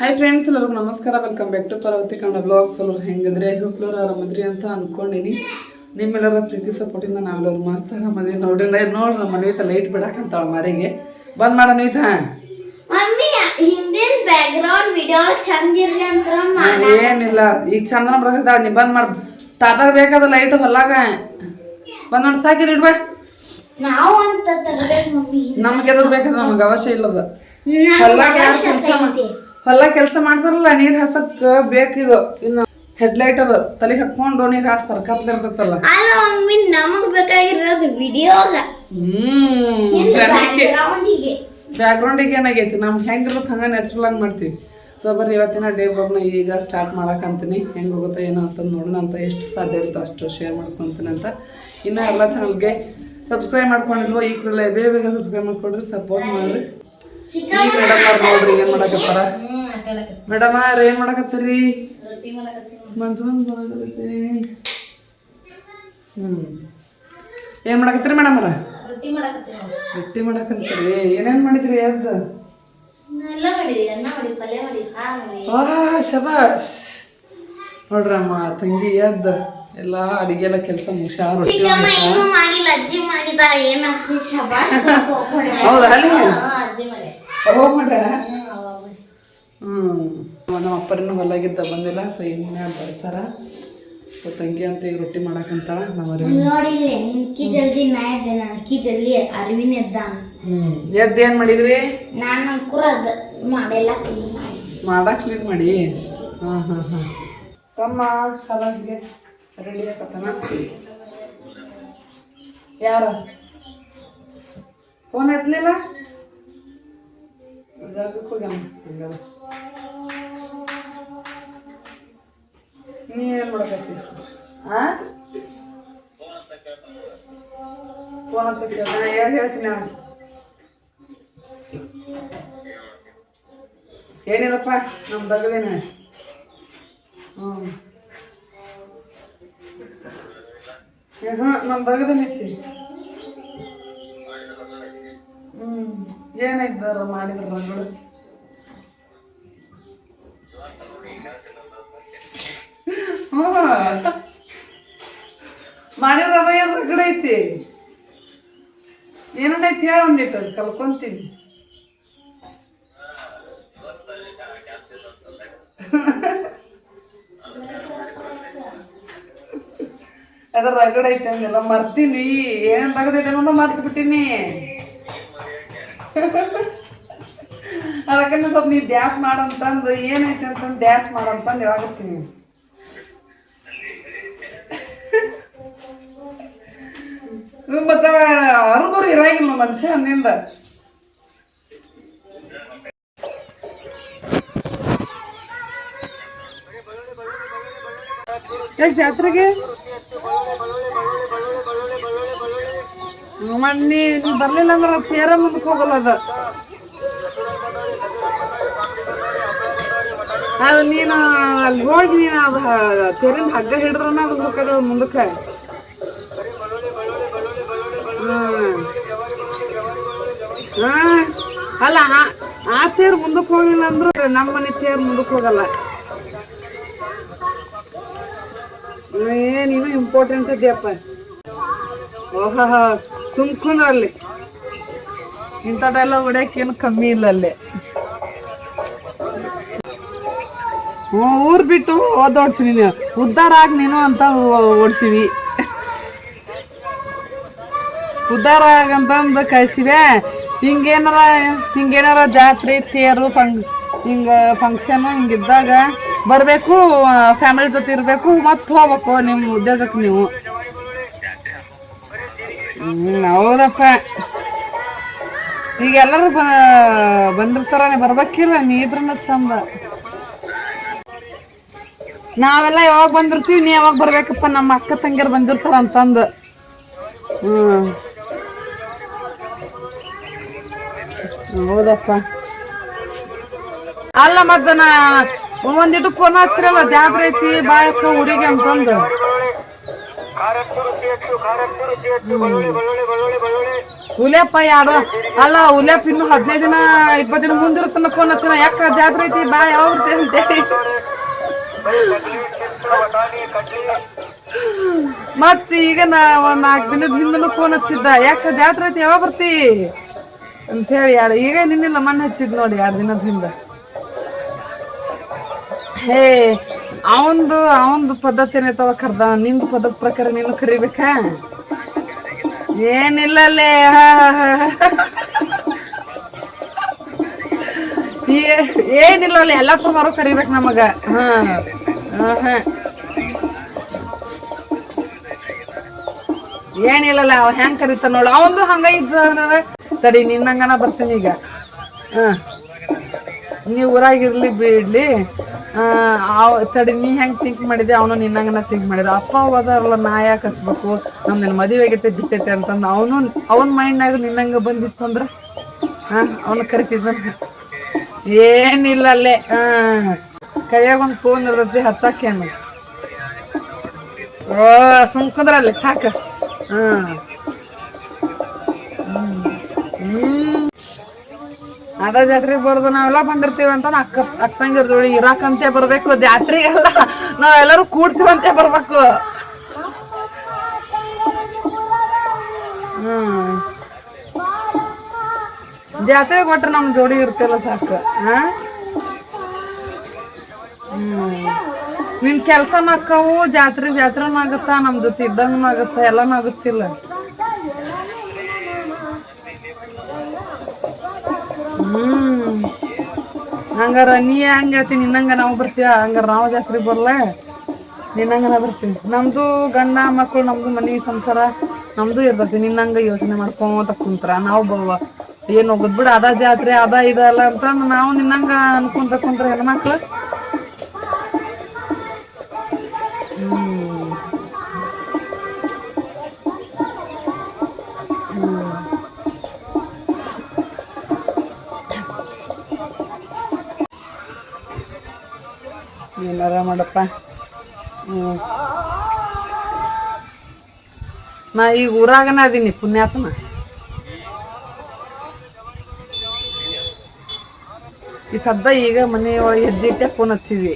Hi friends ಎಲ್ಲರಿಗೂ ನಮಸ್ಕಾರ. Welcome back to Parvati Kannada blogs ಎಲ್ಲರೂ ಹೆಂಗಂದ್ರೆ? ಹುಬ್ಳೂರು ಆರಾಮದ್ರಿ ಅಂತ ಅನ್ಕೊಂಡಿನಿ. ನಿಮ್ಮೆಲ್ಲರ ಪ್ರೀತಿ ಸಪೋರ್ಟಿಂದ ನಾವೆಲ್ಲರೂ ಮಸ್ತ್ ಆರಾಮದಿ ನೋಡ್ರಿ ನೋಡ್ರಿ ನಮ್ಮ ಮನೆ ಲೈಟ್ ಬಿಡಾಕಂತಾಳ ಮರಿಗೆ. ಬಂದ್ ಮಾಡ ನೀತ. ಮಮ್ಮಿ ಹಿಂದಿನ ಬ್ಯಾಕ್ ಗ್ರೌಂಡ್ ವಿಡಿಯೋ ಚಂದ ಏನಿಲ್ಲ. ಈಗ ಚಂದನ ಬರಕತ್ತಾಳ ನೀ ಬಂದ್ ಮಾಡ್. ತಾತಾಗ ಬೇಕಾದ ಲೈಟ್ ಹೊಲಾಗ ಬಂದ್ ಮಾಡಿ ಸಾಕಿರಿ ಇಡ್ಬಾ ನಮ್ಗೆ ಎದಕ್ ಬೇಕಾದ ನಮ್ಗೆ ಅವಶ್ಯ ಇಲ್ಲದ. ಹೊಲಾಗ ಕೆಲಸ ಹೊಲ ಕೆಲಸ ಮಾಡ್ತಾರಲ್ಲ ನೀರ್ ಹಾಸಕ್ ಬೇಕಿದು ಇನ್ನು ಹೆಡ್ಲೈಟ್ ಅದು ತಲೆಗೆ ಹಾಕೊಂಡು ನೀರ್ ಹಾಸ್ತಾರ ಕತ್ಲಿರ್ತೈತಲ್ಲ ಅಲ್ಲ ಮಮ್ಮಿ ನಮಗ್ ಬೇಕಾಗಿರೋದು ಇರುತ್ತೆ ಗ್ರೌಂಡಿಗೆ ಬ್ಯಾಕ್ಗ್ರೌಂಡಿಗೆ ಏನಾಗೈತಿ? ನಮ್ಗೆ ಹೆಂಗಿರುತ್ತೆ ಹಂಗ ನ್ಯಾಚುರಲ್ ಆಗಿ ಮಾಡ್ತೀವಿ. ಸೊ ಬರ್ರಿ ಇವತ್ತಿನ ಡೇ ಬ್ಲಾಗ್ನ ಈಗ ಸ್ಟಾರ್ಟ್ ಮಾಡಕ್ಕಂತೀನಿ ಹೆಂಗೆ ಹೋಗುತ್ತೆ ಏನೋ ಅಂತ ನೋಡೋಣ ಅಂತ ಎಷ್ಟು ಸಾಧ್ಯ ಇರುತ್ತೋ ಅಷ್ಟು ಶೇರ್ ಮಾಡ್ಕೊತೀನಿ ಅಂತ. ಇನ್ನು ಎಲ್ಲ ಚಾನಲ್ಗೆ ಸಬ್ಸ್ಕ್ರೈಬ್ ಮಾಡ್ಕೊಂಡಿಲ್ವೋ ಈ ಕೂಡಲೇ ಬೇಗ ಬೇಗ ಸಬ್ಸ್ಕ್ರೈಬ್ ಮಾಡ್ಕೊಡ್ರಿ ಸಪೋರ್ಟ್ ಮಾಡ್ರಿ. ಈ ಮೇಡಮ್ ಅವ್ರು ನೋಡ್ರಿ ಏನ್ ಮಾಡಕತ್ತಾರ? ಮೇಡಮ್ ಅವ್ರ ಏನ್ ಮಾಡಕತ್ತೀರಿ? ಮಂಜು ಮಂಜು ಹ್ಮ್. ಏನ್ ಮಾಡಕತ್ತೀರಿ ಮೇಡಮ್ ಅವ್ರ? ರೊಟ್ಟಿ ಮಾಡಕಂತೀರಿ ಏನೇನ್ ಮಾಡಿದ್ರಿ ಅದ್? ಶಬಾಸ್ ನೋಡ್ರಮ್ಮ ತಂಗಿ ಎದ್ದ ಎಲ್ಲ ಅಡಿಗೆ ಎಲ್ಲ ಕೆಲಸ ಮುಗಿಸ ರೊಟ್ಟಿ ಹೌದಾ ಅಲ್ಲಿ? ಹೋಗ್ ಹ್ಮ್. ನಮ್ಮ ಅಪ್ಪರನ್ನು ಹೊಲಾಗಿದ್ದ ಬಂದಿಲ್ಲ ಸೊ ಇನ್ನ ಬರ್ತಾರ? ಸೊ ತಂಗಿ ಅಂತ ಈಗ ರೊಟ್ಟಿ ಮಾಡಾಕಂತಾಳ ನಮ್ಮ ಅರಿವಿ ನೋಡಿ ನಿನ್ಕಿ ಜಲ್ದಿ ನಾ ಇದ್ದೆ ನನ್ಕಿ ಜಲ್ದಿ ಅರಿವಿನ ಎದ್ದ ಹ್ಞೂ ಎದ್ದು ಏನು ಮಾಡಿದ್ರಿ? ನಾನು ಅನ್ಕೂರ ಅದ ಮಾಡೆಲ್ಲ ಕ್ಲೀನ್ ಮಾಡಿ. ಹಾಂ ಕ್ಲೀನ್ ಮಾಡಿ? ಹಾ ಹಾ ಹಾ. ತಮ್ಮ ಕಲಾಸ್ಗೆ ರೆಡಿ ಆಗತ್ತನ? ಯಾರ? ಫೋನ್ ಎತ್ತಲಿಲ್ಲ? ಜಾಗಕ್ಕೆ ಹೋಗ್ಯಾನ ಹಂಗಾರ ನೀ ಏನು ಮಾಡಕತ್ತಿ ಆ ಫೋನ್ ಹಚ್ಚಕ್ಕೆ ಹೇಳಿ ಹೇಳ್ತೀನಿ ನಾನು ಏನಿಲ್ಲಪ್ಪ ನಮ್ಮ ಬಗಲೇನ ಹ್ಞೂ ಹಾಂ ನಮ್ಮ ಬಗದೇನೆ ಐತಿ ಏನಾಯ್ತಾರ ಮಾಡಿದ್ರ ರಗಡ ಮಾಡಿದ್ರ ಅದ ಏನು ರಗಡ ಐತಿ. ಏನೈತಿ ಹೇಳ ಒಂದಿಟ್ಟು, ಕಲ್ಕೊಂತೀನಿ. ಅದ ರಗಡ ಐತೆ ಮರ್ತೀನಿ. ಏನ್ ರಗದೈತೆ ಅನ್ನೋದು ಮರ್ತು ಬಿಟ್ಟಿನಿ ಅದಕ್ಕೆ ಸ್ವಲ್ಪ ನೀ ಡ್ಯಾನ್ಸ್ ಮಾಡಂತಂದು ಏನೈತೆ ಅಂತಂದು ಡ್ಯಾನ್ಸ್ ಮಾಡಂತಂದು ಹೇಳಕತ್ತೀನಿ ಮತ್ತೆ ಅರ್ಬರು ಇರಾಗಿಲ್ಲ ಮನುಷ್ಯ ಅಂದಿಂದ ಜಾತ್ರೆಗೆ? ಮಣ್ಣಿ ನೀ ಬರ್ಲಿಲ್ಲ ಅಂದ್ರೆ ಅದು ತೇರ ಮುಂದಕ್ಕೆ ಹೋಗಲ್ಲ ಅದು. ಅದು ನೀನು ಅಲ್ಲಿ ಹೋಗಿ ನೀನು ಅದು ತೇರಿನ ಹಗ್ಗ ಹಿಡಿದ್ರನ ಅದು ಹೋಗ್ತದೆ ಮುಂದಕ್ಕೆ. ಹಾಂ. ಅಲ್ಲ, ಆ- ತೇರು ಮುಂದಕ್ಕೆ ಹೋಗಿಲ್ಲ ಅಂದ್ರೆ ನಮ್ಮ ಮನೆ ತೇರು ಮುಂದಕ್ಕೆ ಹೋಗಲ್ಲ. ಏನು ನೀನು ಇಂಪಾರ್ಟೆಂಟ್ ಇದೆಯಪ್ಪ? ಓಹೋ. ಸುಮ್ಕುಂದ್ರಲ್ಲಿ ಇಂಥದ್ದೆಲ್ಲ ಹೊಡ್ಯಕ್ಕೇನು ಕಮ್ಮಿ ಇಲ್ಲ ಅಲ್ಲಿ. ಹ್ಞೂ, ಊರು ಬಿಟ್ಟು ಓದೋಡ್ಸಿ ನೀನು. ಉದ್ಧಾರ ಆಗಿ ನೀನು ಅಂತ ಓಡಿಸಿವಿ. ಉದ್ಧಾರ ಆಗಂತಂದು ಕಳ್ಸಿವೆ. ಹಿಂಗೇನಾರ ಹಿಂಗೇನಾರ ಜಾತ್ರೆ, ತೇರು ಫಂಕ್ ಹಿಂಗೆ ಫಂಕ್ಷನು ಹಿಂಗಿದ್ದಾಗ ಬರಬೇಕು ಫ್ಯಾಮಿಲಿ ಜೊತೆ ಇರಬೇಕು ಮತ್ತೆ ಹೋಗ್ಬೇಕು ನಿಮ್ಮ ಉದ್ಯೋಗಕ್ಕೆ ನೀವು. ಹ್ಮ್, ಹೌದಪ್ಪ. ಈಗ ಎಲ್ಲರೂ ಬ ಬಂದಿರ್ತಾರ ಬರ್ಬೇಕಿಲ್ಲ ನೀ ಇದ್ರನ್ನ ಚಂದ. ನಾವೆಲ್ಲ ಯಾವಾಗ ಬಂದಿರ್ತೀವಿ ನೀ ಯಾವಾಗ ಬರ್ಬೇಕಪ್ಪ ನಮ್ಮ ಅಕ್ಕ ತಂಗಿಯರು ಬಂದಿರ್ತಾರ ಅಂತಂದು. ಹ್ಮ್. ಹೌದಪ್ಪ. ಅಲ್ಲ ಮತ್ತ ನಾ ಒಂದಿಟ್ಟು ಫೋನ್ ಹಚ್ಚಿರಲ್ಲ ಜಾತ್ರೆ ಐತಿ ಊರಿಗೆ ಅಂತಂದು. ಹುಲಿಯಪ್ಪ ಯಾರು? ಅಲ್ಲ ಹುಲಿಯಪ್ಪ ಇನ್ನು ಹದಿನೈದು ದಿನ, ಇಪ್ಪತ್ತು ದಿನ ಮುಂದಿರುತ್ತನ ಫೋನ್ ಹಚ್ಚನ. ಯಾಕ ಜಾತ್ರೆ ಐತಿ? ಬಾ ಯಾವ ಮತ್ತ ಈಗ ನಾ ಒಂದ್ ನಾಲ್ಕು ದಿನದ ಹಿಂದನು ಫೋನ್ ಹಚ್ಚಿದ್ದ. ಯಾಕ ಜಾತ್ರೆ ಐತಿ? ಯಾವಾಗ ಬರ್ತಿ? ಅಂತ ಹೇಳಿ ಯಾರು. ಈಗ ನಿನ್ನೆಲ್ಲ ಮಣ್ಣು ಹಚ್ಚಿದ್ ನೋಡಿ ಎರಡು ದಿನದ ಹಿಂದ. ಹೇ ಅವಂದು ಅವಂದು ಪದ್ಧತಿ ಏನೈತವ ಕರ್ದ, ನಿಂದು ಪದ್ಧತಿ ಪ್ರಕಾರ ನೀನು ಕರಿಬೇಕಾ? ಏನಿಲ್ಲ ಏನಿಲ್ಲ ಎಲ್ಲಾ ಎಲ್ಲ ಸುಮಾರು ಕರಿಬೇಕು ನಮಗ. ಹಾ ಹಾ ಏನಿಲ್ಲಲ್ಲ ಅವ ಹೆಂಗ್ ಕರಿತಾನ ನೋಡು. ಅವಂದು ಹಂಗ ಇದ್ದ ತಡಿ, ನಿನ್ನಂಗನ ಬರ್ತೀನಿ ಈಗ. ಹಾ. ನೀವು ಊರಾಗಿರ್ಲಿ ಬಿಡ್ಲಿ. ತಡಿ, ನೀ ಹೆಂಗ್ ಥಿಂಕ್ ಮಾಡಿದೆ ಅವನು ನಿನ್ನಂಗನ ಥಿಂಕ್ ಮಾಡಿದ. ಅಪ್ಪ ಹೋದಾರಲ್ಲ ನಾ ಯಾಕೆ ಹಚ್ಬೇಕು? ನಮ್ಮ ಮದುವೆ ಆಗೈತೆ ಬಿಟ್ಟೈತೆ ಅಂತಂದು ಅವನು, ಅವನ ಮೈಂಡ್ನಾಗ ನಿನ್ನಂಗ ಬಂದಿತ್ತು ಅಂದ್ರ ಹಾ ಅವನು ಕರಿತಿದ್ದ. ಏನಿಲ್ಲ ಅಲ್ಲೇ ಹಾ ಕೈಯಾಗ ಒಂದು ಫೋನ್ ಇರ್ತೈತಿ ಹಚ್ಚಾಕೇನು ಓ, ಸುಮ್ಕುಂದ್ರಲ್ಲಿ, ಸಾಕು. ಹಾ ಅದ ಜಾತ್ರೆಗೆ ಬರೋದು ನಾವೆಲ್ಲ ಬಂದಿರ್ತೀವಿ ಅಂತ ಅಕ್ಕ ಅಕ್ಕಂಗಿರ್ ಜೋಡಿ ಇರಾಕಂತೆ ಬರ್ಬೇಕು, ಜಾತ್ರೆಗೆಲ್ಲ ನಾವೆಲ್ಲರೂ ಕೂಡ್ತೀವಂತೆ ಬರ್ಬೇಕು. ಹ್ಮ್. ಜಾತ್ರೆ ಕೊಟ್ರೆ ನಮ್ ಜೋಡಿ ಇರ್ತಿಲ್ಲ ಸಾಕು ಹ್ಮ್. ನಿನ್ ಕೆಲ್ಸನೂ ಅಕ್ಕವು, ಜಾತ್ರೆ ಜಾತ್ರೆನೂ ಆಗುತ್ತಾ? ನಮ್ ಜೊತೆ ಇದ್ದಂಗನೂ ಆಗುತ್ತಾ? ಎಲ್ಲಾನು ಆಗುತ್ತಿಲ್ಲ. ಹ್ಮ್. ಹಂಗಾರ ನೀ ಹಂಗ ಹೇಳ್ತೀನಿ, ನಿನ್ನಂಗ ನಾವು ಬರ್ತೀವ? ಹಂಗಾರ ನಾವು ಜಾತ್ರೆ ಬರಲ್ಲ ನಿನ್ನಂಗ ನಾ ಬರ್ತೀವಿ ನಮ್ದು ಗಂಡ ಮಕ್ಕಳು ನಮ್ದು ಮನಿ ಸಂಸಾರ, ನಮ್ದು ಇರ್ತೈತಿ. ನಿನ್ನಂಗ ಯೋಚನೆ ಮಾಡ್ಕೊಂತ ಕುಂತ್ರ. ನಾವು ಬವ ಏನು ಹೋಗುದ್ ಬಿಡ. ಅದ ಜಾತ್ರೆ, ಅದ ಇದಲ್ಲ ಅಂತ ನಾವು ನಿನ್ನಂಗ ಅನ್ಕೊಂತ ಕುಂತ್ರ ಹೆಣ್ಮಕ್ಳು. ಏನಾರ ಮಾಡಪ್ಪ? ನಾ ಈಗ ಊರಾಗನ ಅದೀನಿ ಪುಣ್ಯಾತ್ಮ. ಈ ಸದ್ದ ಈಗ ಮನೆಯೊಳಗೆ ಹೆಜ್ಜೆ ಇಟ್ಟೆ ಫೋನ್ ಹಚ್ಚಿದ್ವಿ.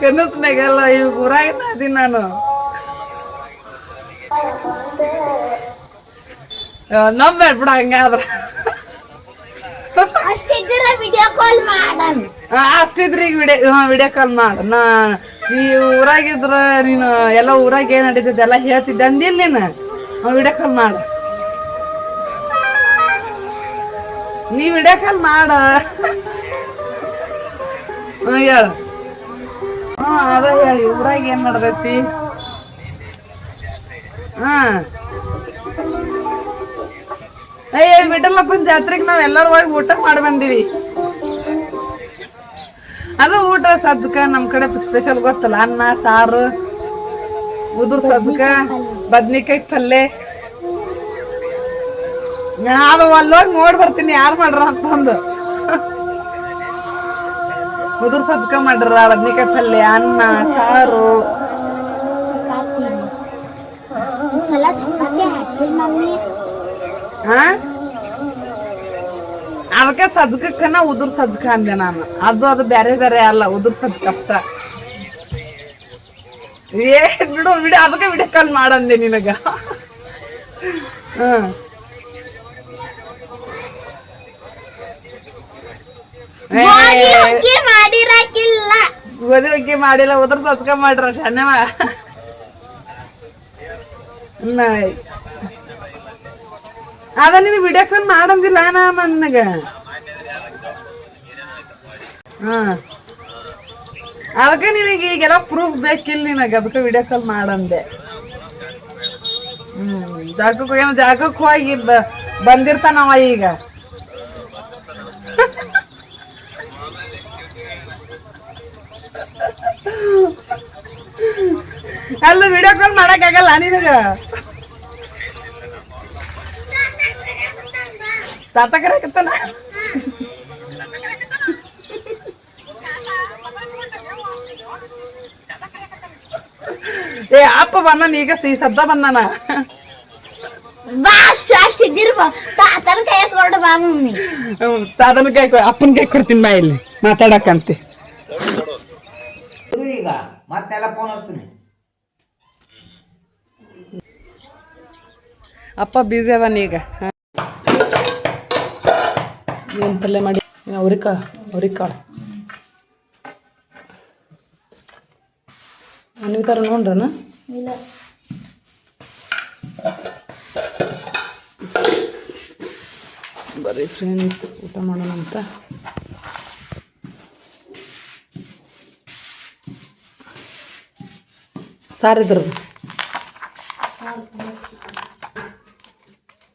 ಕನಸ್ನಾಗಲ್ಲ ಈಗ ಊರಾಗನ ಅದೀನಿ ನಾನು. ನಂಬೇಡ ಬಿಡ ಹಂಗಾದ್ರ. ವಿಡಿಯೋ ಅಷ್ಟಿದ್ರೆ ಈಗ ವಿಡಿಯೋ ಹಾಂ ವಿಡಿಯೋ ಕಾಲ್ ಮಾಡ. ನಾ ನೀ ಊರಾಗಿದ್ರ ನೀನು, ಎಲ್ಲ ಊರಾಗ ಏನ್ ನಡೀತೈತೆ ಎಲ್ಲ ಹೇಳ್ತಿದ್ದೆ ಅಂದಿಲ್ಲ ನೀನು. ವಿಡಿಯೋ ಕಾಲ್ ಮಾಡ. ನೀ ವಿಡಿಯೋ ಕಾಲ್ ಮಾಡ. ಹೇಳ. ಹ್ಞೂ ಅದ ಹೇಳಿ, ಊರಾಗ ಏನು ನಡ್ದೈತಿ? ಹಾಂ. ಏ ಬಿಡಲ್ಲಪ್ಪನ ಜಾತ್ರೆಗೆ ನಾವ್ ಎಲ್ಲರೂ ಹೋಗಿ ಊಟ ಮಾಡಿ ಬಂದಿವಿ. ಅದು ಊಟ ಸಜ್ಜಕ ನಮ್ಮ ಕಡೆ ಸ್ಪೆಷಲ್ ಗೊತ್ತಲ್ಲ. ಅನ್ನ ಸಾರು ಉದುರ್ ಸಜ್ಜಕ ಬದ್ನಿಕಾಯಿ ಪಲ್ಯ ಅದು ಅಲ್ಲೋಗಿ ನೋಡಿ ಬರ್ತೀನಿ ಯಾರು ಮಾಡ್ರ ಅಂತಂದು. ಉದುರ್ ಸಜ್ಜಕ ಮಾಡ್ರ ಬದ್ನಿಕಾಯಿ ಪಲ್ಯ ಅನ್ನ ಸಾರು. ಹಾ ಅದಕ್ಕೆ ಸಜ್ಜಕಕ್ಕನ ಉದುರ್ ಸಜ್ಕ ಅಂದೆ ನಾನು. ಅದು ಅದು ಬೇರೆ ಬೇರೆ ಅಲ್ಲ ಉದುರ್ ಸಜ್ಕ ಅಷ್ಟ. ಏ ಬಿಡು ಬಿಡು ಅದಕ್ಕೆ ವಿಡಿಯೋ ಕಾಲ್ ಮಾಡಂದೆ ನಿನಗ. ಹ್ಮ್. ಏ, ಗೋಧಿ ಹುಗ್ಗಿ ಮಾಡಿಲ್ಲ ಉದುರ್ ಸಜ್ಕ ಮಾಡ್ರ ಶನವ ಅದ ನೀನು ವಿಡಿಯೋ ಕಾಲ್ ಮಾಡಂದಿಲ್ಲ ನಾನು ನನಗ ಹಾ. ಅದಕ್ಕೆ ನಿನಗೆ ಈಗೆಲ್ಲ ಪ್ರೂಫ್ ಬೇಕಿಲ್ಲ ನಿನಗೆ, ಅದಕ್ಕೆ ವಿಡಿಯೋ ಕಾಲ್ ಮಾಡಂದೆ. ಹ್ಮ್, ಜಾಗಕ್ಕೆ ಏನೋ ಜಾಗಕ್ಕೆ ಹೋಗಿ ಬ- ಬಂದಿರ್ತಾನವ ಈಗ. ಅಲ್ಲ ವಿಡಿಯೋ ಕಾಲ್ ಮಾಡಕ್ಕಾಗಲ್ಲ ನಿನಗ? ತಾತ ಕರೆಕತ್ತಾನ ಏ ಅಪ್ಪ ಬಂದಾನ ಈಗ ಸಿ ಸದ್ದ ಬಂದಾನ ತಾತನ ಕೈ ಕೊಡು ಬಾ ಮಮ್ಮಿ. ತಾತನ ಕೈ ಅಪ್ಪನ ಕೈ ಕೊಡ್ತೀನಿ ಬಾ ಇಲ್ಲಿ ಮಾತಾಡಕ್ಕಂತೆ. ಈಗ ಮತ್ತೆಲ್ಲ ಫೋನ್ ಹಚ್ತೀನಿ. ಅಪ್ಪ ಬ್ಯುಸಿ ಅದಾನ ಈಗ ಏನು ಪಲ್ಯ ಮಾಡಿ? ಅವ್ರಿಕಾ ಅವ್ರಿಕಾಳು ಅನ್ವಿತಾರ ಥರ ಇಲ್ಲ. ಬರ್ರಿ ಫ್ರೆಂಡ್ಸ್ ಊಟ ಮಾಡೋಣ ಅಂತ. ಸಾರು ಇದ್ರದ್ದು?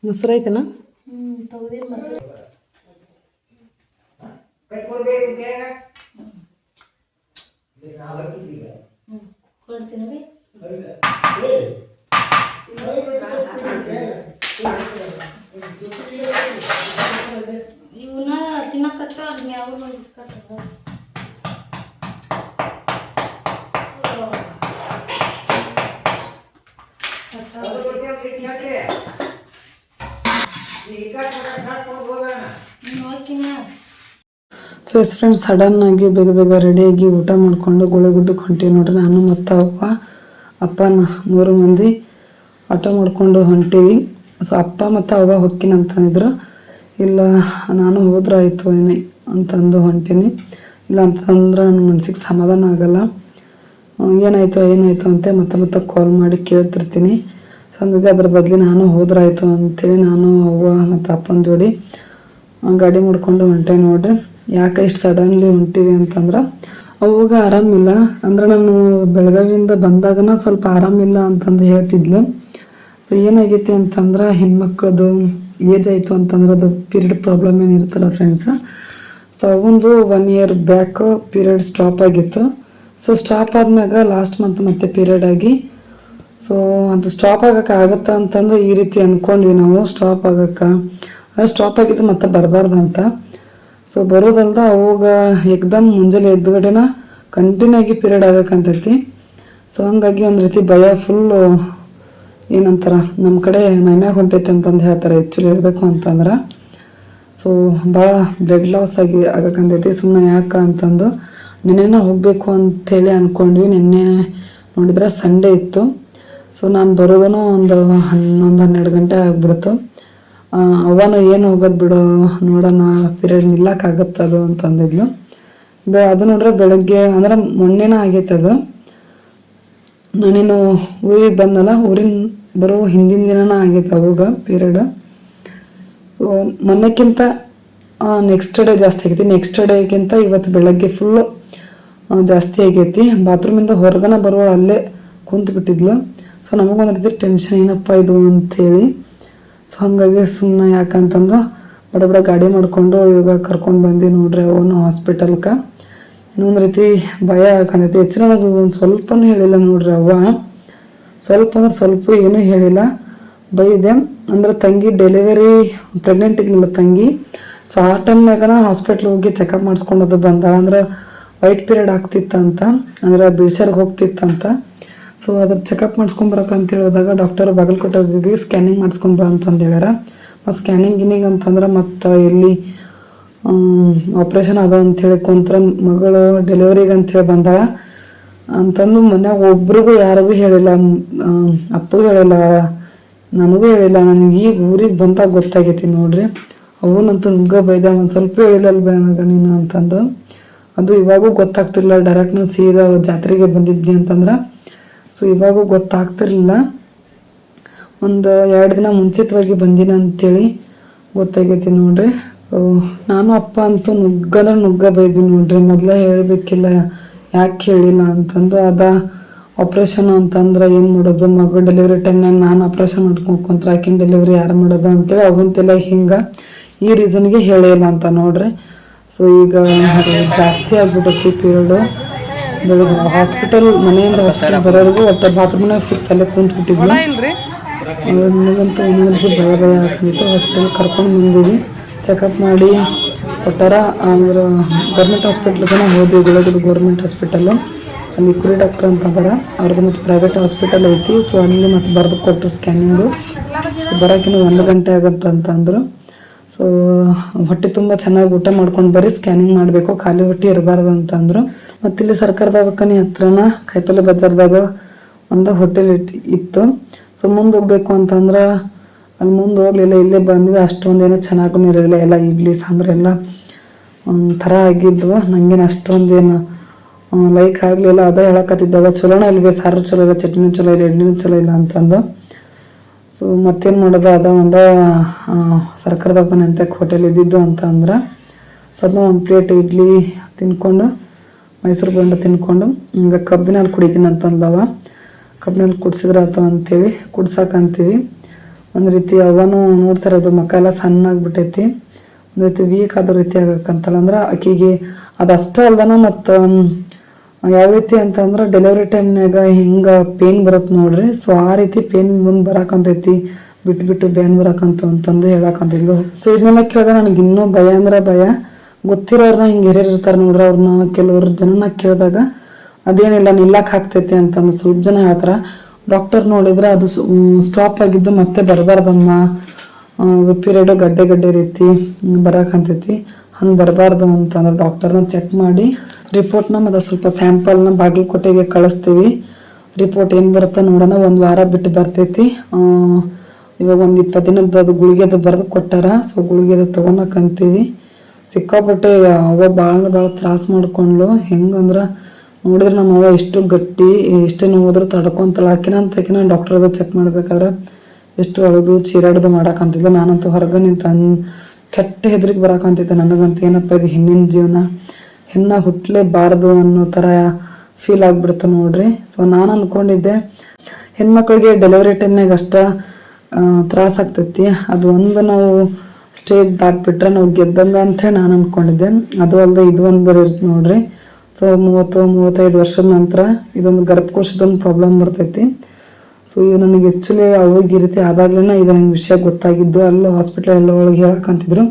ಮೊಸರು ಐತೆನಾ? ಇವನ್ನ ತಿನ್ನಕ್ ಕಟ್ರ ಅಲ್ಲಿ ಯಾವ ಕಟ್ರ ಸೊ ಎಸ್ ಸಡನ್ ಆಗಿ ಬೇಗ ಬೇಗ ರೆಡಿಯಾಗಿ ಊಟ ಮಾಡಿಕೊಂಡು ಗುಳೆಗುಡ್ಡಕ್ಕೆ ಹೊಂಟೀವಿ ನೋಡ್ರಿ. ನಾನು ಮತ್ತು ಅಪ್ಪ ಅಪ್ಪನ ಮೂರು ಮಂದಿ ಆಟೋ ಮಾಡಿಕೊಂಡು ಹೊಂಟೀವಿ. ಸೊ ಅಪ್ಪ ಮತ್ತು ಅವ್ವ ಹೊಕ್ಕಿನ ಅಂತಂದಿದ್ರು. ಇಲ್ಲ, ನಾನು ಹೋದ್ರೆ ಆಯಿತು ಏನೇ ಅಂತಂದು ಹೊಂಟೀನಿ. ಇಲ್ಲ ಅಂತಂದ್ರೆ ನನ್ನ ಮನ್ಸಿಗೆ ಸಮಾಧಾನ ಆಗಲ್ಲ. ಏನಾಯಿತು ಏನಾಯ್ತು ಏನಾಯ್ತು ಅಂತ ಮತ್ತೆ ಮತ್ತೆ ಕಾಲ್ ಮಾಡಿ ಕೇಳ್ತಿರ್ತೀನಿ. ಸೊ ಹಂಗಾಗಿ ಅದ್ರ ಬದಲಿ ನಾನು ಹೋದ್ರಾಯಿತು ಅಂತೇಳಿ ನಾನು ಅವ್ವ ಮತ್ತು ಅಪ್ಪನ ಜೋಡಿ ಗಾಡಿ ಮಾಡ್ಕೊಂಡು ಹೊಂಟೆ ನೋಡ್ರಿ. ಯಾಕೆ ಇಷ್ಟು ಸಡನ್ಲಿ ಹೊಂಟೀವಿ ಅಂತಂದ್ರೆ, ಅವಾಗ ಆರಾಮಿಲ್ಲ ಅಂದ್ರೆ ನಾನು ಬೆಳಗಾವಿಯಿಂದ ಬಂದಾಗನ ಸ್ವಲ್ಪ ಆರಾಮಿಲ್ಲ ಅಂತಂದು ಹೇಳ್ತಿದ್ಲು. ಸೊ ಏನಾಗೈತಿ ಅಂತಂದ್ರೆ, ಹೆಣ್ಮಕ್ಳದು ಏಜ್ ಆಯಿತು ಅಂತಂದ್ರೆ ಅದು ಪೀರಿಯಡ್ ಪ್ರಾಬ್ಲಮ್ ಏನಿರುತ್ತಲ್ಲ friends so ಅವೊಂದು one year back period stop ಆಗಿತ್ತು. ಸೊ ಸ್ಟಾಪ್ ಆದ್ಮ್ಯಾಗ ಲಾಸ್ಟ್ ಮಂತ್ ಮತ್ತೆ ಪೀರಿಯಡ್ ಆಗಿ. ಸೊ ಅದು ಸ್ಟಾಪ್ ಆಗಕ್ಕೆ ಆಗತ್ತಾ ಅಂತಂದು ಈ ರೀತಿ ಅಂದ್ಕೊಂಡ್ವಿ ನಾವು ಸ್ಟಾಪ್ ಆಗಕ್ಕೆ. ಸ್ಟಾಪ್ ಆಗಿದ್ದು ಮತ್ತೆ ಬರಬಾರ್ದಂತ ಸೊ ಬರೋದಲ್ದ ಅವಾಗ ಎಕ್ದಮ್ ಮುಂಜಾನೆ ಎದ್ದುಗಡೆನ ಕಂಟಿನ್ಯೂ ಆಗಿ ಪೀರಿಯಡ್ ಆಗಬೇಕಂತೈತಿ. ಸೊ ಹಂಗಾಗಿ ಒಂದು ರೀತಿ ಭಯ ಫುಲ್ಲು ಏನಂತಾರ ನಮ್ಮ ಕಡೆ ಮೈಮ್ಯಾಗ ಹೊಂಟೈತೆ ಅಂತಂದು ಹೇಳ್ತಾರೆ ಆ್ಯಕ್ಚುಲಿ ಹೇಳಬೇಕು ಅಂತಂದ್ರೆ. ಸೊ ಭಾಳ ಬ್ಲಡ್ ಲಾಸ್ ಆಗಿ ಆಗಕ್ಕಂತೈತಿ ಸುಮ್ಮನೆ ಯಾಕೆ ಅಂತಂದು. ನಿನ್ನೆನ ಹೋಗಬೇಕು ಅಂಥೇಳಿ ಅಂದ್ಕೊಂಡ್ವಿ ನಿನ್ನೆ ನೋಡಿದ್ರೆ ಸಂಡೇ ಇತ್ತು. ಸೊ ನಾನು ಬರೋದೂ ಒಂದು ಹನ್ನೊಂದು ಹನ್ನೆರಡು ಗಂಟೆ ಆಗ್ಬಿಡ್ತು. ಆ, ಅವ್ವನು ಏನು ಹೋಗೋದು ಬಿಡು ನೋಡೋಣ ಪೀರಿಯಡ್ ನಿಲ್ಲಕ್ಕಾಗತ್ತೆ ಅದು ಅಂತಂದಿದ್ಲು ಬೆ ಅದು ನೋಡ್ರೆ ಬೆಳಗ್ಗೆ ಅಂದ್ರೆ ಮೊನ್ನೆನ ಆಗೈತೆ ಅದು. ನಾನೇನು ಊರಿಗೆ ಬಂದಲ್ಲ ಊರಿನ ಬರೋ ಹಿಂದಿನ ದಿನನ ಆಗೈತೆ ಅವಾಗ ಪೀರಿಯಡ್ ಸೊ ಮೊನ್ನೆಕ್ಕಿಂತ ನೆಕ್ಸ್ಟ್ ಡೇ ಜಾಸ್ತಿ ಆಗೈತಿ. ನೆಕ್ಸ್ಟ್ ಡೇಗಿಂತ ಇವತ್ತು ಬೆಳಗ್ಗೆ ಫುಲ್ಲು ಜಾಸ್ತಿ ಆಗೈತಿ. ಬಾತ್ರೂಮಿಂದ ಹೊರಗನ ಬರುವಳು ಅಲ್ಲೇ ಕುಂತು ಬಿಟ್ಟಿದ್ಲು ಸೊ ನಮಗೊಂದು ರೀತಿ ಟೆನ್ಷನ್ ಏನಪ್ಪ ಇದು ಅಂಥೇಳಿ ಸೊ ಹಾಗಾಗಿ ಸುಮ್ಮನೆ ಯಾಕಂತಂದ್ರೆ ಬಡ ಬಡ ಗಾಡಿ ಮಾಡಿಕೊಂಡು ಇವಾಗ ಕರ್ಕೊಂಡು ಬಂದು ನೋಡ್ರಿ ಅವನು ಹಾಸ್ಪಿಟಲ್ಗೆ ಇನ್ನೊಂದು ರೀತಿ ಭಯ ಯಾಕಂದೈತಿ ಹೆಚ್ಚಿನ ಒಂದು ಸ್ವಲ್ಪನೂ ಹೇಳಿಲ್ಲ ನೋಡ್ರಿ ಅವ್ವ. ಸ್ವಲ್ಪ ಸ್ವಲ್ಪ ಏನೂ ಹೇಳಿಲ್ಲ. ಬೈದೆ ಅಂದ್ರೆ ತಂಗಿ ಡೆಲಿವರಿ ಪ್ರೆಗ್ನೆಂಟ್ ಇದ್ಲಿಲ್ಲ ತಂಗಿ ಸೊ ಆ ಟೈಮ್ನಾಗನ ಹಾಸ್ಪಿಟ್ಲ್ ಹೋಗಿ ಚೆಕಪ್ ಮಾಡಿಸ್ಕೊಂಡದು ಬಂದಾಳ. ಅಂದ್ರೆ ವೈಟ್ ಪೀರಿಯಡ್ ಆಗ್ತಿತ್ತಂತ, ಅಂದ್ರೆ ಬಿಳ್ಸರ್ಗೆ ಹೋಗ್ತಿತ್ತಂತ. ಸೊ ಅದ್ರ ಚೆಕಪ್ ಮಾಡಿಸ್ಕೊಂಬರಕ್ಕೆ ಅಂತ ಹೋದಾಗ ಡಾಕ್ಟರ್ ಬಾಗಲಕೋಟೆ ಹೋಗಿ ಸ್ಕ್ಯಾನಿಂಗ್ ಮಾಡಿಸ್ಕೊಂಬ ಅಂತಂದು ಹೇಳ್ಯಾರ. ಮತ್ತು ಸ್ಕ್ಯಾನಿಂಗ್ ಗಿನಿಂಗ್ ಅಂತಂದ್ರೆ ಮತ್ತು ಎಲ್ಲಿ ಆಪ್ರೇಷನ್ ಅದ ಅಂಥೇಳಿ ಕುಂತ್ರ ಮಗಳು ಡೆಲಿವರಿಗೆ ಅಂತೇಳಿ ಬಂದಾಳ. ಅಂತಂದು ಮನ್ಯಾಗ ಒಬ್ರಿಗೂ ಯಾರಿಗೂ ಹೇಳಿಲ್ಲ. ಅಪ್ಪಗೂ ಹೇಳಿಲ್ಲ, ನನಗೂ ಹೇಳಿಲ್ಲ. ನನಗೆ ಈಗ ಊರಿಗೆ ಬಂದಾಗ ಗೊತ್ತಾಗೈತಿ ನೋಡ್ರಿ. ಅವನಂತೂ ನುಗ್ಗ ಬೈದ, ಒಂದು ಸ್ವಲ್ಪ ಹೇಳಿಲ್ಲ ನನಗೆ ನೀನು ಅಂತಂದು. ಅದು ಇವಾಗೂ ಗೊತ್ತಾಗ್ತಿಲ್ಲ ಡೈರೆಕ್ಟ್ ನಾನು ಸೀದಾ ಜಾತ್ರೆಗೆ ಬಂದಿದ್ದೆ ಅಂತಂದ್ರೆ. ಸೊ ಇವಾಗೂ ಗೊತ್ತಾಗ್ತಿರಲಿಲ್ಲ. ಒಂದು ಎರಡು ದಿನ ಮುಂಚಿತವಾಗಿ ಬಂದಿನ ಅಂತೇಳಿ ಗೊತ್ತಾಗೈತಿ ನೋಡ್ರಿ. ಸೊ ನಾನು ಅಪ್ಪ ಅಂತೂ ನುಗ್ಗಂದ್ರೆ ನುಗ್ಗ ಬೈದೀನಿ ನೋಡ್ರಿ. ಮೊದಲೇ ಹೇಳಬೇಕಿಲ್ಲ, ಯಾಕೆ ಹೇಳಿಲ್ಲ ಅಂತಂದು, ಅದ ಆಪ್ರೇಷನ್ ಅಂತಂದ್ರೆ ಏನು ಮಾಡೋದು? ಮಗು ಡೆಲಿವರಿ ಟೈಮ್ನಾಗ ನಾನು ಆಪ್ರೇಷನ್ ಮಾಡ್ಕೊಂಡ್ರೆ ಆಕಿನ ಡೆಲಿವರಿ ಯಾರು ಮಾಡೋದು ಅಂತೇಳಿ ಅವಂತೆಲ್ಲ, ಹಿಂಗೆ ಈ ರೀಸನ್ಗೆ ಹೇಳಿಲ್ಲ ಅಂತ ನೋಡ್ರಿ. ಸೊ ಈಗ ಜಾಸ್ತಿ ಆಗ್ಬಿಟ್ಟೈತಿ ಪೀರಿಯಡು ಬೆಳಗ್ಗೆ ಹಾಸ್ಪಿಟಲ್ ಮನೆಯಿಂದ ಹಾಸ್ಪಿಟಲ್ ಬರೋರಿಗೂ ಒಟ್ಟು ಬಾತ್ರೂಮ್ನಾಗ ಫಿಕ್ಸ್ ಅಲ್ಲೇ ಕುಂತ್ಬಿಟ್ಟಿದ್ವಿ ನನಗಂತೂ ನನಗೂ ಭಯ ಭಯ ಆಗ್ತಿತ್ತು. ಹಾಸ್ಪಿಟಲ್ ಕರ್ಕೊಂಡು ಬಂದೀವಿ. ಚೆಕಪ್ ಮಾಡಿ ಕೊಟ್ಟಾರ ಅಂದ್ರೆ ಗೌರ್ಮೆಂಟ್ ಹಾಸ್ಪಿಟ್ಲ್ಗೆ ಹೋದ್ವಿ ಗುಳಗುಡು ಗೌರ್ಮೆಂಟ್ ಹಾಸ್ಪಿಟಲ್ಲು ಅಲ್ಲಿ ಕುರಿ ಡಾಕ್ಟರ್ ಅಂತ ಅದಾರ. ಅವ್ರದ್ದು ಮತ್ತು ಪ್ರೈವೇಟ್ ಹಾಸ್ಪಿಟಲ್ ಐತಿ. ಸೊ ಅಲ್ಲಿ ಮತ್ತು ಬರೆದು ಕೊಟ್ಟರು ಸ್ಕ್ಯಾನಿಂಗು ಸೊ ಬರೋಕಿನ್ನು ಒಂದು ಗಂಟೆ ಆಗುತ್ತೆ ಅಂತ ಅಂದರು. ಸೊ ಹೊಟ್ಟೆ ತುಂಬ ಚೆನ್ನಾಗಿ ಊಟ ಮಾಡ್ಕೊಂಡು ಬರ್ರಿ ಸ್ಕ್ಯಾನಿಂಗ್ ಮಾಡಬೇಕು, ಖಾಲಿ ಹೊಟ್ಟೆ ಇರಬಾರ್ದು ಅಂತ ಅಂದರು. ಮತ್ತಿಲ್ಲಿ ಸರ್ಕಾರ ದವಾಖಾನೆ ಹತ್ರನ, ಕಾಯಿಪಲ್ಲೆ ಬಜಾರ್ದಾಗ ಒಂದು ಹೋಟೆಲ್ ಇಟ್ಟು ಇತ್ತು. ಸೊ ಮುಂದೆ ಹೋಗ್ಬೇಕು ಅಂತಂದ್ರೆ ಅಲ್ಲಿ ಮುಂದೆ ಹೋಗಲಿಲ್ಲ ಇಲ್ಲೇ ಬಂದ್ವಿ, ಅಷ್ಟೊಂದೇನೋ ಚೆನ್ನಾಗೂ ಇರಲಿಲ್ಲ, ಎಲ್ಲ ಇಡ್ಲಿ, ಸಾಂಬಾರು ಎಲ್ಲ ಒಂಥರ ಆಗಿದ್ವು. ನನಗೇನು ಅಷ್ಟೊಂದೇನು ಲೈಕ್ ಆಗಲಿಲ್ಲ. ಅದೇ ಹೇಳಕತ್ತಿದ್ದಾಗ ಚಲೋನ ಇಲ್ವೇ ಸಾರು ಚಲೋ ಇಲ್ಲ ಚಟ್ನಿ ಚಲೋ ಇಲ್ಲ ಇಡ್ಲಿನೂ ಚಲೋ ಇಲ್ಲ ಅಂತಂದು ಸೊ ಮತ್ತೇನು ಮಾಡೋದು? ಅದ ಒಂದು ಸರ್ಕಾರದ ಅಂತ ಹೋಟೆಲ್ ಇದ್ದಿದ್ದು ಅಂತ ಅಂದ್ರೆ ಸೊ ಒಂದು ಪ್ಲೇಟ್ ಇಡ್ಲಿ ತಿನ್ಕೊಂಡು, ಮೈಸೂರು ಬಂಡ ತಿನ್ಕೊಂಡು, ಹಿಂಗೆ ಕಬ್ಬಿನಲ್ಲಿ ಕುಡಿತೀನಿ ಅಂತಂದವ ಕಬ್ಬಿನಲ್ಲಿ ಕುಡ್ಸಿದ್ರೆ ಆತು ಅಂತೇಳಿ ಕುಡ್ಸಕ್ಕಂತೀವಿ ಒಂದು ರೀತಿ ಅವನು ನೋಡ್ತಾರೆ ಅದು ಮಕ್ಕ ಎಲ್ಲ ಸಣ್ಣಾಗ್ಬಿಟ್ಟೈತಿ. ಒಂದು ರೀತಿ ವೀಕ್ ಆದ ರೀತಿ ಆಗಕ್ಕಂತಲ್ಲ ಅಂದ್ರೆ, ಆಕೆಗೆ ಅದಷ್ಟೇ ಅಲ್ದನ ಮತ್ತು ಯಾವ ರೀತಿ ಅಂತಂದ್ರೆ ಡೆಲಿವರಿ ಟೈಮ್ನಾಗ ಹಿಂಗೆ ಪೇನ್ ಬರುತ್ತೆ ನೋಡ್ರಿ. ಸೊ ಆ ರೀತಿ ಪೇನ್ ಮುಂದೆ ಬರಾಕಂತೈತಿ. ಬಿಟ್ಟು ಬಿಟ್ಟು ಬೇನ್ ಬರಾಕಂತ ಅಂತಂದು ಹೇಳಕ್ಕಂತಿದ್ಲು ಸೊ ಇದನ್ನೆಲ್ಲ ಕೇಳಿದ್ರೆ ನನಗೆ ಇನ್ನೂ ಭಯ ಅಂದ್ರೆ ಭಯ. ಗೊತ್ತಿರೋರ್ನ ಹಿಂಗೆ ಹಿರಿಯರು ಇರ್ತಾರೆ ನೋಡ್ರಿ ಅವ್ರನ್ನ ಕೆಲವ್ರ ಜನನ ಕೇಳಿದಾಗ ಅದೇನಿಲ್ಲ ನಿಲ್ಲಕ್ಕೆ ಆಗ್ತೈತಿ ಅಂತಂದು ಸ್ವಲ್ಪ ಜನ ಹೇಳ್ತಾರೆ. ಡಾಕ್ಟರ್ ನೋಡಿದ್ರೆ ಅದು ಸ್ಟಾಪ್ ಆಗಿದ್ದು ಮತ್ತೆ ಬರಬಾರ್ದಮ್ಮ. ಅದು ಪೀರಿಯಡ್ ಗಡ್ಡೆ ಗಡ್ಡೆ ರೀತಿ ಬರಕಂತೈತಿ. ಹಂಗೆ ಬರಬಾರ್ದು ಅಂತಂದ್ರೆ ಡಾಕ್ಟರ್ನ ಚೆಕ್ ಮಾಡಿ ರಿಪೋರ್ಟ್ನ ಮತ್ತು ಸ್ವಲ್ಪ ಸ್ಯಾಂಪಲ್ನ ಬಾಗಲಕೋಟೆಗೆ ಕಳಿಸ್ತೀವಿ. ರಿಪೋರ್ಟ್ ಏನು ಬರುತ್ತೆ ನೋಡೋಣ, ಒಂದು ವಾರ ಬಿಟ್ಟು ಬರ್ತೈತಿ. ಇವಾಗ ಒಂದು ಇಪ್ಪತ್ತು ದಿನದ ಅದು ಗುಳಿಗೆದು ಬರೆದು ಕೊಟ್ಟಾರ ಸೊ ಗುಳಿಗೆದು ತೊಗೊಳಕಂತೀವಿ ಸಿಕ್ಕಾಪಟ್ಟೆ ಅವ ಭಾಳ ಭಾಳ ತ್ರಾಸ ಮಾಡ್ಕೊಂಡ್ಲು ಹೆಂಗಂದ್ರೆ ನೋಡಿದ್ರೆ ನಮ್ಮ ಅವ್ವ ಎಷ್ಟು ಗಟ್ಟಿ, ಎಷ್ಟು ನೋಡಿದ್ರು ತಡ್ಕೊಂತಳ. ಆಕಿನ ಅಂತ ಆಕಿನ ಡಾಕ್ಟರ್ ಅದು ಚೆಕ್ ಮಾಡ್ಬೇಕಾದ್ರೆ ಎಷ್ಟು ಅಳದು ಚೀರಾಡೋದು ಮಾಡಕ್ಕಂತಿದ್ಲು ನಾನಂತೂ ಹೊರಗೆ ನಿಂತ ಕೆಟ್ಟ ಹೆದ್ರಿಗೆ ಬರಕಂತಿದ್ದೆ ನನಗಂತ. ಏನಪ್ಪ ಇದು ಹಿಂದಿನ ಜೀವನ? ಹೆಣ್ಣ ಹುಟ್ಟಲೇಬಾರದು ಅನ್ನೋ ಥರ ಫೀಲ್ ಆಗ್ಬಿಡ್ತು ನೋಡ್ರಿ. ಸೊ ನಾನು ಅನ್ಕೊಂಡಿದ್ದೆ, ಹೆಣ್ಮಕ್ಳಿಗೆ ಡೆಲಿವರಿ ಟೈಮ್ನಾಗ ಅಷ್ಟ ತ್ರಾಸ ಆಗ್ತೈತಿ. ಅದು ಒಂದು ನಾವು ಸ್ಟೇಜ್ ದಾಟ್ಬಿಟ್ರೆ ನಾವು ಗೆದ್ದಂಗ ಅಂತೇಳಿ ನಾನು ಅನ್ಕೊಂಡಿದ್ದೆ. ಅದು ಅಲ್ಲದೆ ಇದು ಒಂದು ಬರೀ ಇರುತ್ತೆ ನೋಡ್ರಿ. ಸೊ ಮೂವತ್ತು, ಮೂವತ್ತೈದು ವರ್ಷದ ನಂತರ ಇದೊಂದು ಗರ್ಭಕೋಶದೊಂದು ಪ್ರಾಬ್ಲಮ್ ಬರ್ತೈತಿ. ಸೊ ಇವು ನನಗೆ ಆಕ್ಚುಲಿ ಅವಾಗ ಈ ಆದಾಗ್ಲೇ ಇದು ನಂಗೆ ವಿಷಯ ಗೊತ್ತಾಗಿದ್ದು. ಅಲ್ಲೂ ಹಾಸ್ಪಿಟ್ಲ್ ಎಲ್ಲ ಒಳಗೆ ಹೇಳಕ್ಕಂತಿದ್ರು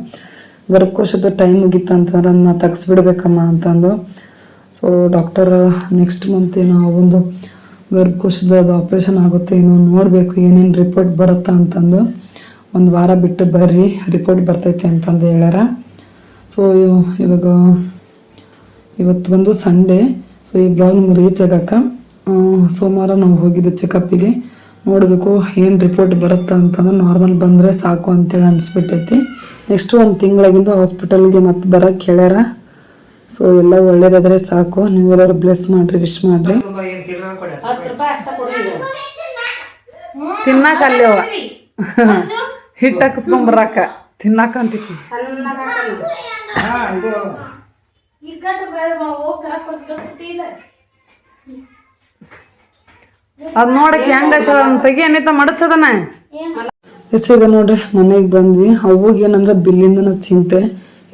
ಗರ್ಭಕೋಶದ ಟೈಮ್ ಮುಗೀತು ಅಂತಂದ್ರೆ ಅದನ್ನ ತೆಗ್ಸ್ಬಿಡ್ಬೇಕಮ್ಮ ಅಂತಂದು. ಸೊ ಡಾಕ್ಟರ್ ನೆಕ್ಸ್ಟ್ ಮಂತ್ ಏನೋ ಒಂದು ಗರ್ಭಕೋಶದ ಅದು ಆಪ್ರೇಷನ್ ಆಗುತ್ತೆ ಏನೋ ನೋಡಬೇಕು, ಏನೇನು ರಿಪೋರ್ಟ್ ಬರುತ್ತಾ ಅಂತಂದು. ಒಂದು ವಾರ ಬಿಟ್ಟು ಬರ್ರಿ ರಿಪೋರ್ಟ್ ಬರ್ತೈತೆ ಅಂತಂದು ಹೇಳ್ಯಾರ. ಸೊ ಇವಾಗ ಇವತ್ತು ಬಂದು ಸಂಡೇ ಸೊ ಈ ಬ್ಲಾಗ್ ನಮ್ಗೆ ರೀಚ್ ಆಗಕ್ಕೆ. ಸೋಮವಾರ ನಾವು ಹೋಗಿದ್ದು ಚೆಕಪ್ಪಿಗೆ ನೋಡಬೇಕು ಏನು ರಿಪೋರ್ಟ್ ಬರುತ್ತಾ ಅಂತಂದ್ರೆ ನಾರ್ಮಲ್ ಬಂದರೆ ಸಾಕು ಅಂತೇಳಿ ಅನಿಸ್ಬಿಟ್ಟೈತಿ. ನೆಕ್ಸ್ಟ್ ಒಂದು ತಿಂಗಳಾಗಿಂದು ಹಾಸ್ಪಿಟಲ್ಗೆ ಮತ್ತೆ ಬರೋಕ್ಕೆ ಹೇಳ್ಯಾರ. ಸೊ ಎಲ್ಲ ಒಳ್ಳೇದಾದರೆ ಸಾಕು. ನೀವೆಲ್ಲರೂ ಬ್ಲೆಸ್ ಮಾಡಿರಿ ವಿಶ್ ಮಾಡಿರಿ. ತಿನ್ನಾಕ ಅಲ್ಲಿ ಅವ. ಹಿಟ್ಟು ಹಾಕಿಸ್ಕೊಂಬರಾಕ. ತಿನ್ನಾಕ ಅಂತಿತ್ತು ಅದ್ ನೋಡಕ್ ಹೆಂಗ ತೆಗಿ ಅನಿತ ಮಡಚದನ ಎಸ್ ಈಗ ನೋಡ್ರಿ, ಮನೆಗೆ ಬಂದ್ವಿ. ಅವಾಗ ಏನಂದ್ರೆ ಬಿಲ್ಲಿಂದನ ಚಿಂತೆ,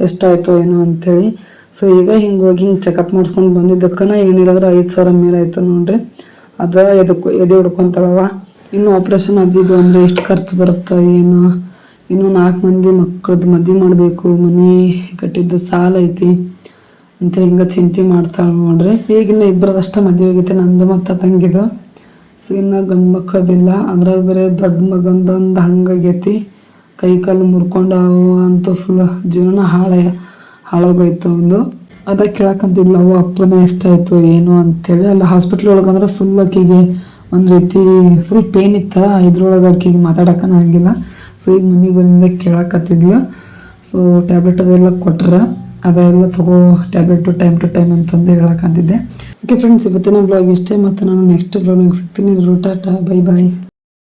ಎಷ್ಟಾಯ್ತೋ ಏನೋ ಅಂಥೇಳಿ ಸೊ ಈಗ ಹಿಂಗೆ ಹೋಗಿ ಹಿಂಗೆ ಚೆಕಪ್ ಮಾಡಿಸ್ಕೊಂಡು ಬಂದಿದ್ದಕ್ಕನ ಹೇಳಿದ್ರೆ, ಐದು ಸಾವಿರ ಮೇಲೆ ಆಯ್ತು ನೋಡ್ರಿ. ಅದ ಎದಕ್ಕೆ ಎದೆ ಹುಡ್ಕೊತಾಳವ. ಇನ್ನು ಆಪ್ರೇಷನ್ ಅದಿದ್ದು ಅಂದರೆ ಎಷ್ಟು ಖರ್ಚು ಬರುತ್ತೆ ಏನು? ಇನ್ನು ನಾಲ್ಕು ಮಂದಿ ಮಕ್ಕಳದ್ದು ಮದ್ವೆ ಮಾಡಬೇಕು, ಮನೆ ಕಟ್ಟಿದ್ದ ಸಾಲ ಐತಿ ಅಂತ ಹಿಂಗೆ ಚಿಂತೆ ಮಾಡ್ತಾಳೆ ನೋಡ್ರಿ. ಈಗಿನ ಇಬ್ಬರದಷ್ಟ ಮದುವೆ ಆಗೈತೆ, ನಂದು ಮತ್ತು ತಂಗಿದು. ಸೊ ಇನ್ನು ಗಂಡು ಮಕ್ಕಳದಿಲ್ಲ ಅದ್ರಾಗ ಬೇರೆ ದೊಡ್ಡ ಮಗಂದೊಂದು ಹಂಗಾಗೈತಿ. ಕೈ ಕಾಲು ಮುರ್ಕೊಂಡು ಅವು ಅಂತೂ ಫುಲ್ ಜೀವನ ಹಾಳೆ ಹಾಳಾಗೋಯ್ತು ಒಂದು ಅದ ಕೇಳಕ್ಕಂತಿದ್ಲ ಅವು ಅಪ್ಪನ ಎಷ್ಟಾಯಿತು, ಏನು? ಅಂತೇಳಿ. ಅಲ್ಲಿ ಹಾಸ್ಪಿಟ್ಲ್ ಒಳಗೆ ಅಂದ್ರೆ ಫುಲ್ ಆಕಿಗೆ ಒಂದು ರೀತಿ ಫುಲ್ ಪೇನ್ ಇತ್ತ ಇದ್ರೊಳಗೆ ಆಕಿಗೆ ಮಾತಾಡಕ್ಕನ ಆಗಿಲ್ಲ. ಸೊ ಈಗ ಮನೆಗೆ ಬಂದಿಂದ ಕೇಳಕತ್ತಿದ್ಲು. ಸೊ ಟ್ಯಾಬ್ಲೆಟ್ ಅದೆಲ್ಲ ಕೊಟ್ರ ಅದೆಲ್ಲ ತಗೋ ಟ್ಯಾಬ್ಲೆಟು ಟೈಮ್ ಟು ಟೈಮ್ ಅಂತಂದು ಹೇಳಕ್ಕಂತಿದ್ದೆ ಓಕೆ ಫ್ರೆಂಡ್ಸ್ ಇವತ್ತಿನ ಬ್ಲಾಗ್ ಇಷ್ಟೇ, ಮತ್ತು ನಾನು ನೆಕ್ಸ್ಟ್ ಬ್ಲಾಗ್ ಸಿಗ್ತೀನಿ. Tata bye bye